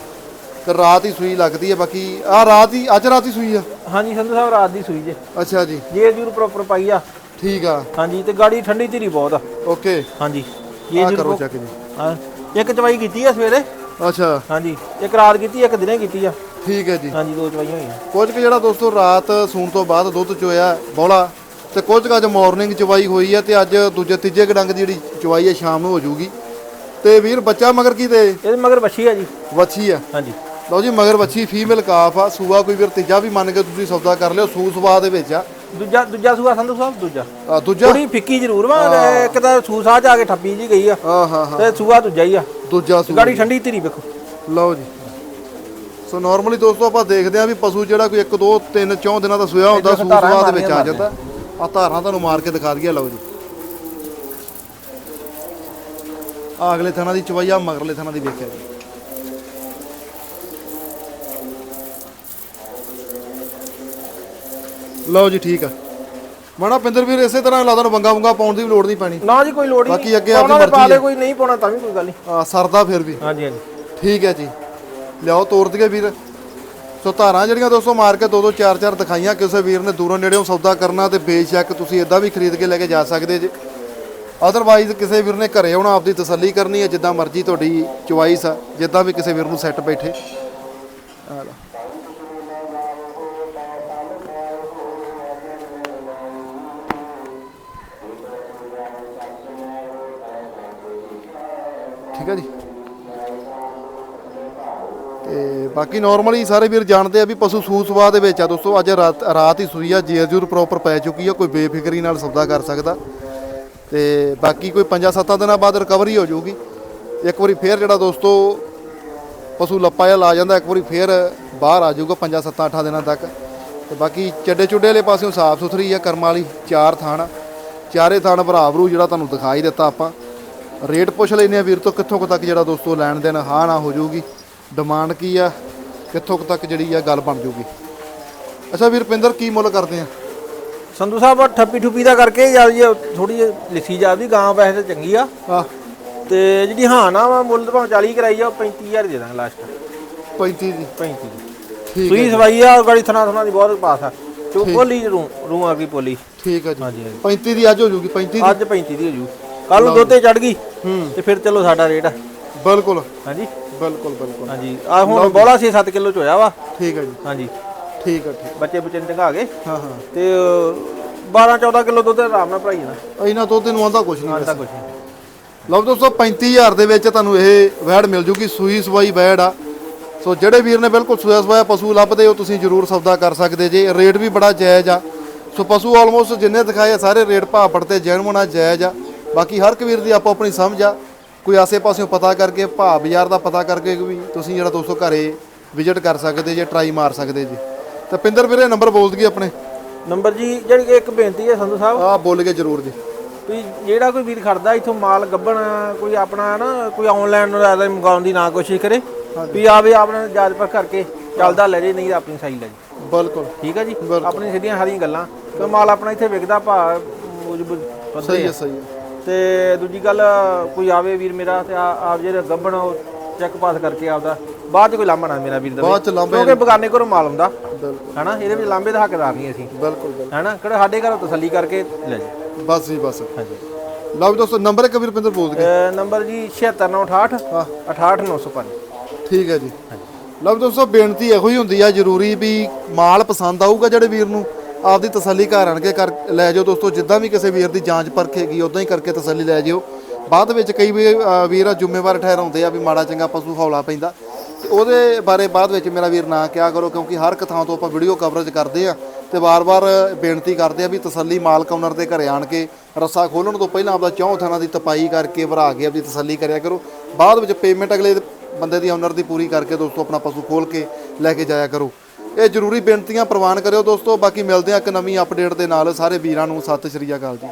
ਤੇ ਰਾਤ ਹੀ ਸੂਈ ਲੱਗਦੀ ਹੈ ਬਾਕੀ ਆ ਰਾਤ ਹੀ ਅੱਜ ਰਾਤ ਹੀ ਸੂਈ ਆ? ਹਾਂਜੀ ਸੰਧੂ ਸਾਹਿਬ ਰਾਤ ਦੀ ਸੂਈ ਜੇ। ਅੱਛਾ ਜੀ। ਜੇ ਜੂਰ ਪ੍ਰੋਪਰ ਪਾਈ ਆ। ਠੀਕ ਆ। ਹਾਂਜੀ ਤੇ ਗਾੜੀ ਠੰਡੀ ਧੀਰੀ ਬਹੁਤ ਆ। ਓਕੇ। ਹਾਂਜੀ। ਜੇ ਆ ਜੂਰ ਕਰੋ ਚੱਕ ਜੀ। ਹਾਂ। ਇੱਕ ਚਵਾਈ ਕੀਤੀ ਆ ਸਵੇਰੇ? ਅੱਛਾ। ਹਾਂਜੀ। ਇੱਕ ਰਾਤ ਕੀਤੀ ਇੱਕ ਦਿਨੇ ਕੀਤੀ ਆ। ਠੀਕ ਹੈ ਜੀ। ਹਾਂਜੀ ਦੋ ਚਵਾਈਆਂ ਹੋਈਆਂ। ਕੁਝ ਕੁ ਜਿਹੜਾ ਦੋਸਤੋ ਰਾਤ ਸੂਣ ਤੋਂ ਬਾਅਦ ਦੁੱਧ ਚੋਇਆ ਬੋਲਾ ਤੇ ਕੁਝ ਕੁ ਅੱਜ ਮਾਰਨਿੰਗ ਚਵਾਈ ਹੋਈ ਹੈ ਤੇ ਅੱਜ ਦੂਜੇ ਤੀਜੇ ਗਡੰਗ ਦੀ ਜਿਹੜੀ ਚਵਾਈ ਹੈ ਸ਼ਾਮ ਨੂੰ ਹੋ ਜਾਊਗੀ। ਤੇ ਵੀਰ ਬੱਚਾ ਮਗਰ ਕੀ ਤੇ? ਇਹਦੇ ਮਗਰ ਵੱਛੀ ਆ ਜੀ। ਵੱਛੀ ਆ। ਹਾਂਜੀ। ਲਓ ਜੀ ਮਗਰ ਵੱਛੀ ਫੀਮੇਲ ਕਾਫ ਆ। ਸੂਆ ਕੋਈ ਵੀਰ ਤੀਜਾ ਵੀ ਮੰਨ ਕੇ ਤੁਸੀਂ ਸੌਦਾ ਕਰ ਲਿਓ ਸੂ ਸਵਾ ਦੇ ਵਿੱਚ ਆ। ਦੂਜਾ ਦੂਜਾ ਸੂਆ ਸੰਧੂ ਸਾਹਿਬ ਦੂਜਾ। ਆ, ਦੂਜਾ? ਥੋੜੀ ਫਿੱਕੀ ਜ਼ਰੂਰ ਵਾ ਇੱਕ ਤਾਂ ਸੂਸਾ ਜਾ ਕੇ ਠੱਪੀ ਜੀ ਗਈ ਆ। ਹਾਂ ਹਾਂ ਹਾਂ। ਤੇ ਸੂਆ ਦੂਜਾ ਹੀ ਆ। ਦੂਜਾ ਸੂ। ਗਾੜੀ ਠੰਡੀ ਧੀਰੀ ਵੇਖੋ। ਲਓ ਜੀ। ਸੋ ਨਾਰਮਲੀ ਦੋਸਤੋ ਆਪਾਂ ਦੇਖਦੇ ਆ ਵੀ ਪਸ਼ੂ ਜਿਹੜਾ ਕੋਈ 1 2 3 4 ਦਿਨਾਂ ਦਾ ਸੂਆ ਹੁੰਦਾ ਇੱਧਰ ਸੂ ਧਾਰਾਂ ਸਵਾ ਦੇ ਵਿੱਚ ਆ ਜਾਂਦਾ। ਆ ਧਾਰਾਂ ਤੁਹਾਨੂੰ ਮਾਰ ਕੇ ਦਿਖਾ ਦਈਏ ਲਓ ਜੀ। ਆ ਅਗਲੇ ਥਾਣਾ ਦੀ ਚਵਾਈ ਆ ਮਗਰਲੇ ਥਾਣਾ ਦੀ ਵੇਖਿਆ ਜੀ। ਲਓ ਜੀ ਠੀਕ ਆ। ਮਾਣਾ ਪਿੰਦਰ ਵੀਰ ਇਸੇ ਤਰ੍ਹਾਂ ਲਾ ਦੇਣ ਵੰਗਾ ਵੰਗਾ ਪਾਉਣ ਦੀ ਵੀ ਲੋੜ ਨਹੀਂ ਪੈਣੀ। ਨਾ ਜੀ ਕੋਈ ਲੋੜ ਹੀ ਬਾਕੀ ਅੱਗੇ ਪਾ ਮਰਜ਼ੀ ਹੈ। ਕੋਈ ਨਹੀਂ ਪਾਉਣਾ ਤਾਂ ਵੀ ਕੋਈ ਗੱਲ ਨਹੀਂ। ਸਰਦਾ ਫਿਰ ਵੀ। ਹਾਂਜੀ ਹਾਂਜੀ। ਠੀਕ ਹੈ ਜੀ। ਲਿਆਓ ਤੋੜ ਦਈਏ ਵੀਰ। ਸੋ ਧਾਰਾਂ ਜਿਹੜੀਆਂ ਦੋਸਤੋ ਮਾਰ ਕੇ ਦੋ ਦੋ ਚਾਰ ਚਾਰ ਦਿਖਾਈਆਂ। ਕਿਸੇ ਵੀਰ ਨੇ ਦੂਰੋਂ ਨੇੜਿਓਂ ਸੌਦਾ ਕਰਨਾ ਤੇ ਬੇਸ਼ੱਕ ਤੁਸੀਂ ਇਦਾਂ ਵੀ ਖਰੀਦ ਕੇ ਲੈ ਕੇ ਜਾ ਸਕਦੇ ਜੇ। ਅਦਰਵਾਈਜ਼ ਕਿਸੇ ਵੀਰ ਨੇ ਘਰੇ ਆਉਣਾ, ਆਪਦੀ ਤਸੱਲੀ ਕਰਨੀ ਹੈ, ਜਿੱਦਾਂ ਮਰਜ਼ੀ ਤੁਹਾਡੀ ਚੁਆਇਸ ਆ, ਜਿੱਦਾਂ ਵੀ ਕਿਸੇ ਵੀਰ ਨੂੰ ਸੈੱਟ ਬੈਠੇ। ਠੀਕ ਹੈ ਜੀ। ਤੇ ਬਾਕੀ ਨਾਰਮਲੀ ਸਾਰੇ ਵੀਰ ਜਾਣਦੇ ਆ ਵੀ ਪਸ਼ੂ ਸੂ ਸਵਾ ਦੇ ਵਿੱਚ ਆ ਦੋਸਤੋ, ਅੱਜ ਰਾਤ ਰਾਤ ਹੀ ਸੂਈ ਆ ਜੇਰ ਜੂਰ ਪ੍ਰੋਪਰ ਪੈ ਚੁੱਕੀ ਆ, ਕੋਈ ਬੇਫਿਕਰੀ ਨਾਲ ਸੌਦਾ ਕਰ ਸਕਦਾ। ਤੇ ਬਾਕੀ ਕੋਈ 5-7 ਦਿਨਾਂ ਬਾਅਦ ਰਿਕਵਰੀ ਹੋ ਜਾਊਗੀ। ਇੱਕ ਵਾਰੀ ਫੇਰ ਜਿਹੜਾ ਦੋਸਤੋ ਪਸ਼ੂ ਲੱਪਾ ਜਿਹਾ ਲਾ ਜਾਂਦਾ, ਇੱਕ ਵਾਰੀ ਫੇਰ ਬਾਹਰ ਆ ਜਾਊਗਾ 5-7-8 ਦਿਨਾਂ ਤੱਕ। ਤੇ ਬਾਕੀ ਚੱਡੇ ਚੁੱਡੇ ਵਾਲੇ ਪਾਸਿਓਂ ਸਾਫ਼ ਸੁਥਰੀ ਆ, ਕਰਮ ਵਾਲੀ ਚਾਰ ਥਾਣ ਚਾਰੇ ਥਾਣ ਭਰਾਵਰੂ ਜਿਹੜਾ ਤੁਹਾਨੂੰ ਦਿਖਾਈ ਦਿੱਤਾ ਆਪਾਂ। ਰੇਟ ਪੁੱਛ ਲੈਨੇ ਆ ਵੀਰ ਤੋਂ, ਕਿੱਥੋਂ ਤੱਕ ਜਿਹੜਾ ਦੋਸਤੋ ਲੈਣ ਦੇਣ, ਹਾਂ ਨਾ ਹੋ ਜਾਊਗੀ। ਡਿਮਾਂਡ ਕੀ ਆ? ਕਿੱਥੋਂ ਕੁ ਤੱਕ ਜਿਹੜੀ ਆ ਗੱਲ ਬਣ ਜਾਊਗੀ ਅੱਛਾ ਵੀਰ ਪਿੰਦਰ ਕੀ ਮੁੱਲ ਕਰਦੇ ਆ? ਸੰਧੂ ਸਾਹਿਬ ਆਹ ਠੱਪੀ ਠੁੱਪੀ ਦਾ ਕਰਕੇ ਜਾਂ ਜੀ ਥੋੜੀ ਲਿਖੀ ਜਾਂਦੀ ਗਾਂ ਵੈਸੇ ਤਾਂ ਚੰਗੀ ਆ। ਆ ਤੇ ਜਿਹੜੀ ਹਾਂ ਨਾ ਵਾ ਮੁੱਲ ਤਾਂ ਭਾਵੇਂ 40 ਕਰਾਈ ਆ ਉਹ 35000 ਦੇ ਦਾਂਗੇ ਲਾਸਟ 35 ਦੀ। 35 ਦੀ। ਠੀਕ ਸੂਈ ਸਵਾਈ ਆ ਗਾੜੀ ਥਣਾ ਥਣਾ ਦੀ ਬਹੁਤ ਪਾਸ ਆ। ਚੋ ਪੋਲੀ ਰੂ ਰੂ ਆ ਗਈ ਪੋਲੀ। ਠੀਕ ਆ ਜੀ। ਹਾਂਜੀ ਹਾਂਜੀ। 35 ਦੀ ਅੱਜ ਹੋ ਜਾਊਗੀ 35 ਦੀ। ਅੱਜ 35 ਦੀ ਹੋ ਜੂ। ਕੱਲ ਨੂੰ ਦੁੱਧ ਤੇ ਚੜ ਗਈ ਹੂੰ। ਤੇ ਫਿਰ ਚਲੋ ਸਾਡਾ ਰੇਟ। ਆ ਬਿਲਕੁਲ। ਹਾਂਜੀ। ਬਿਲਕੁਲ ਬਿਲਕੁਲ। ਹਾਂਜੀ। ਆ ਹੁਣ ਬੋਲਾ ਸੀ 7 ਕਿਲੋ ਚ ਹੋਇਆ ਵਾ। ਠੀਕ ਆ ਜੀ। ਹਾਂਜੀ। ਠੀਕ ਆ ਠੀਕ। ਬੱਚੇ ਬੱਚੇ ਨੇ ਚੰਗਾ ਗਏ ਹਾਂ ਹਾਂ। ਤੇ 12 14 ਕਿਲੋ ਦੁੱਧ ਆਰਾਮ ਨਾਲ ਭਰਾਈ ਜਾਣਾ। ਇਹਨਾਂ ਤੋਂ ਤੈਨੂੰ ਆਂਦਾ ਕੁਛ ਨਹੀਂ ਆਂਦਾ ਕੁਛ ਨਹੀਂ। ਲਓ ਦੋਸਤੋ 35000 ਦੇ ਵਿੱਚ ਤੁਹਾਨੂੰ ਇਹ ਵੈੜ ਮਿਲ ਜੂਗੀ ਸੂਈ ਸਵਾਈ ਵੈੜ ਆ। ਸੋ ਜਿਹੜੇ ਵੀਰ ਨੇ ਬਿਲਕੁਲ ਸੂਆ ਸਵਾਇਆ ਪਸ਼ੂ ਲੱਭਦੇ ਹੋ ਤੁਸੀਂ ਜ਼ਰੂਰ ਸੌਦਾ ਕਰ ਸਕਦੇ ਜੇ। ਰੇਟ ਵੀ ਬੜਾ ਜਾਇਜ਼ ਆ। ਸੋ ਪਸ਼ੂ ਆਲਮੋਸਟ ਜਿੰਨੇ ਦਿਖਾਏ ਸਾਰੇ ਰੇਟ ਭਾਅ ਪੜਤੇ ਜੈਨੂਨ ਆ ਜਾਇਜ਼ ਆ। ਬਾਕੀ ਹਰ ਇੱਕ ਵੀਰ ਦੀ ਆਪੋ ਆਪਣੀ ਸਮਝ ਆ। ਕੋਈ ਆਸੇ ਪਾਸਿਓਂ ਪਤਾ ਕਰਕੇ ਭਾਅ ਬਾਜ਼ਾਰ ਦਾ ਪਤਾ ਕਰਕੇ ਵੀ ਤੁਸੀਂ ਜਿਹੜਾ ਦੋਸਤੋ ਘਰੇ ਵਿਜ਼ਿਟ ਕਰ ਸਕਦੇ ਜੇ ਟਰਾਈ ਮਾਰ ਸਕਦੇ ਜੀ। ਤੇ ਪਿੰਦਰ ਵੀਰੇ ਨੰਬਰ ਬੋਲ ਦਈਏ ਆਪਣੇ। ਨੰਬਰ ਜੀ ਜਿਹੜੀ ਇੱਕ ਬੇਨਤੀ ਹੈ ਸੰਧੂ ਸਾਹਿਬ। ਆਹ ਬੋਲ ਕੇ ਜ਼ਰੂਰ ਜੀ। ਵੀ ਜਿਹੜਾ ਕੋਈ ਵੀਰ ਖੜਦਾ ਇਥੋਂ ਮਾਲ ਗੱਬਣ ਕੋਈ ਆਪਣਾ ਨਾ ਕੋਈ ਆਨਲਾਈਨ ਮੰਗਾਉਣ ਦੀ ਨਾ ਕੋਸ਼ਿਸ਼ ਕਰੇ। ਵੀ ਆਵੇ ਆਪਣਾ ਜਾਜ ਪਰ ਕਰਕੇ ਚੱਲਦਾ ਲੈ ਜੇ ਨਹੀਂ ਆਪਣੀ ਸਾਈ ਲੈ ਜੇ। ਬਿਲਕੁਲ। ਠੀਕ ਹੈ ਜੀ? ਆਪਣੀ ਸਿੱਧੀਆਂ ਹਰੀਆਂ ਗੱਲਾਂ। ਕਿ ਮਾਲ ਆਪਣਾ ਇੱਥੇ ਵਿਕਦਾ ਭਾ ਸਹੀ ਹੈ ਸਹੀ ਹੈ। ਤੇ ਦੂਜੀ ਗੱਲ ਕੋਈ ਆਵੇ ਵੀਰ ਮੇਰਾ ਤੇ ਆ- ਆਪ ਜਿਹੜੇ ਗੱਬਣ ਉਹ ਚੈੱਕ ਪਾਸ ਕਰਕੇ ਆਪਦਾ। ਬਾਅਦ ਚ ਕੋਈ ਲਾਂਭਾ ਨਾ ਮੇਰਾ ਵੀਰ ਦਾ ਬਾਅਦ ਚ ਲਾਂਭੇ ਕਿਉਂਕਿ ਬਗਾਨੇ ਘਰੋਂ ਮਾਲ ਆਉਂਦਾ। ਬਿਲਕੁਲ। ਹਨਾ? ਇਹਦੇ ਵਿੱਚ ਲਾਂਭੇ ਦਾ ਹੱਕਦਾਰ ਨਹੀਂ ਅਸੀਂ। ਬਿਲਕੁਲ ਬਿਲਕੁਲ। ਹਨਾ? ਕਿਹੜਾ ਸਾਡੇ ਘਰੋਂ ਤਸੱਲੀ ਕਰਕੇ ਲੈ ਜੀ ਬਸ ਜੀ ਬਸ। ਹਾਂਜੀ। ਲਓ ਜੀ ਦੋਸਤੋ ਨੰਬਰ ਇੱਕ ਵੀਰ ਪਿੰਦਰ ਬੋਲ ਅਹ ਨੰਬਰ ਜੀ 76968 ਹਾਂ। 68905 ਠੀਕ ਹੈ ਜੀ। ਲਓ ਜੀ ਦੋਸਤੋ ਬੇਨਤੀ ਇਹੋ ਹੀ ਹੁੰਦੀ ਆ ਜ਼ਰੂਰੀ ਵੀ ਮਾਲ ਪਸੰਦ ਆਊਗਾ ਜਿਹੜੇ ਵੀਰ ਨੂੰ। ਆਪਦੀ ਤਸੱਲੀ ਘਰ ਆਣ ਕੇ ਕਰ ਲੈ ਜਾਓ ਦੋਸਤੋ, ਜਿੱਦਾਂ ਵੀ ਕਿਸੇ ਵੀਰ ਦੀ ਜਾਂਚ ਪਰਖ ਹੈਗੀ ਉਦਾਂ ਹੀ ਕਰਕੇ ਤਸੱਲੀ ਲੈ ਜਿਓ ਬਾਅਦ ਵਿੱਚ ਕਈ ਵੀ ਵੀਰ ਜ਼ਿੰਮੇਵਾਰ ਠਹਿਰਾਉਂਦੇ ਆ ਵੀ ਮਾੜਾ ਚੰਗਾ ਪਸ਼ੂ ਹੌਲਾ ਪੈਂਦਾ। ਤੇ ਉਹਦੇ ਬਾਰੇ ਬਾਅਦ ਵਿੱਚ ਮੇਰਾ ਵੀਰ ਨਾ ਕਿਹਾ ਕਰੋ, ਕਿਉਂਕਿ ਹਰ ਇੱਕ ਥਾਂ ਤੋਂ ਆਪਾਂ ਵੀਡੀਓ ਕਵਰੇਜ ਕਰਦੇ ਆ ਤੇ ਵਾਰ-ਵਾਰ ਬੇਨਤੀ ਕਰਦੇ ਆ ਵੀ ਤਸੱਲੀ ਮਾਲਕ ਓਨਰ ਦੇ ਘਰੇ ਆਣ ਕੇ ਰੱਸਾ ਖੋਲਣ ਤੋਂ ਪਹਿਲਾਂ ਆਪਦਾ ਚੌਂ ਥਾਣਾ ਦੀ ਤਪਾਈ ਕਰਕੇ ਭਰਾ ਕੇ ਆਪਦੀ ਤਸੱਲੀ ਕਰਿਆ ਕਰੋ। ਬਾਅਦ ਵਿੱਚ ਪੇਮੈਂਟ ਅਗਲੇ ਬੰਦੇ ਦੀ ਓਨਰ ਦੀ ਪੂਰੀ ਕਰਕੇ ਦੋਸਤੋ ਆਪਣਾ ਪਸ਼ੂ ਖੋਲ ਕੇ ਲੈ ਕੇ ਜਾਇਆ ਕਰੋ। ਇਹ ਜ਼ਰੂਰੀ ਬੇਨਤੀਆਂ ਪ੍ਰਵਾਨ ਕਰਿਓ ਦੋਸਤੋ। ਬਾਕੀ ਮਿਲਦੇ ਆ ਇੱਕ ਨਵੀਂ ਅਪਡੇਟ ਦੇ ਨਾਲ। ਸਾਰੇ ਵੀਰਾਂ ਨੂੰ ਸਤਿ ਸ਼੍ਰੀ ਅਕਾਲ ਜੀ।